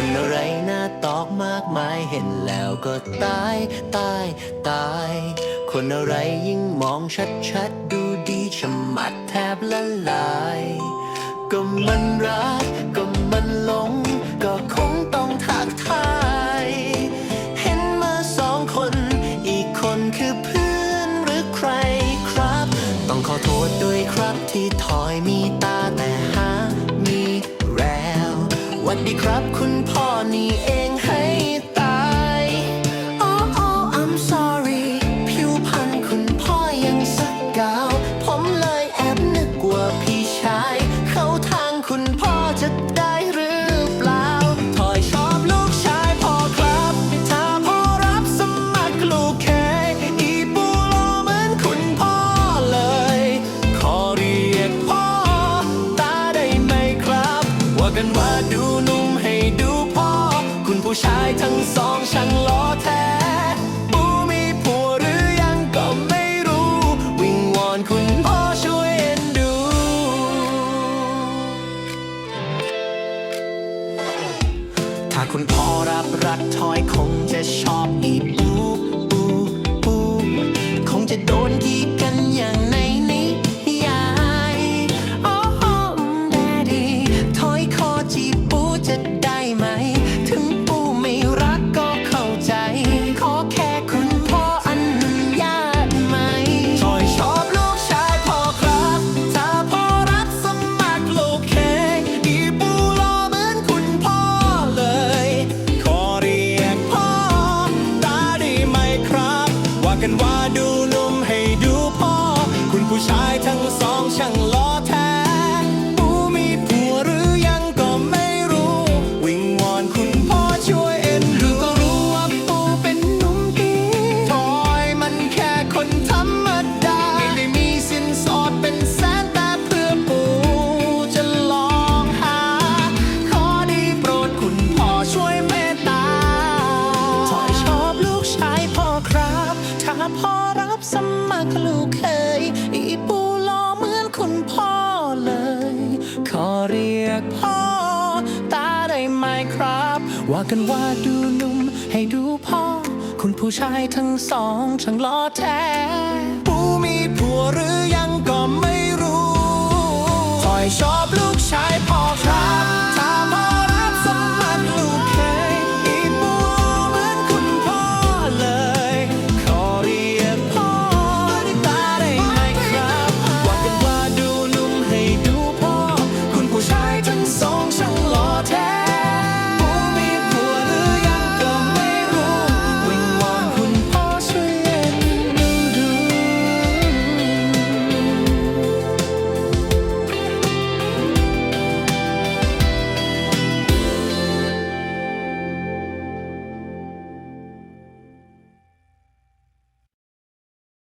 คนอะไรน่าตอกมากมายเห็นแล้วก็ตายตายตาย คนอะไรยิ่งมองชัดๆ ดูดีชะมัดแทบละลาย ก็มันรัก วัสดีครับคุณพ่อนี่เอง ผู้ชายทั้งสองช่างล้อแท้ปูมีผัวหรือยังก็ไม่รู้ วิงวอนคุณพ่อช่วยเอ็นดู ถ้าคุณพ่อรับรักทอยคงจะชอบอีปูปูปูคงจะโดนกี่ สองช่างล้อแท้ปูมีผัวหรือยังก็ไม่รู้ วิงวอนคุณพ่อช่วยเอ็นดูก็รู้ว่าปูเป็นหนุ่มดีทอยมันแค่คนธรรมดา ไม่ได้มีสินสอดเป็นแสนแต่เพื่อปูจะลองหา ขอได้โปรดคุณพ่อช่วยเมตตาทอยชอบลูกชายพ่อครับ ถ้าพ่อรับสมัครลูกเคยอีปู กพ่อ ตาได้ไหมครับ ว่ากันว่าดูหนุ่มให้ดูพ่อ คุณผู้ชายทั้งสองช่างล้อแท้ปูมีผัวหรือยังก็ไม่รู้คอยชอ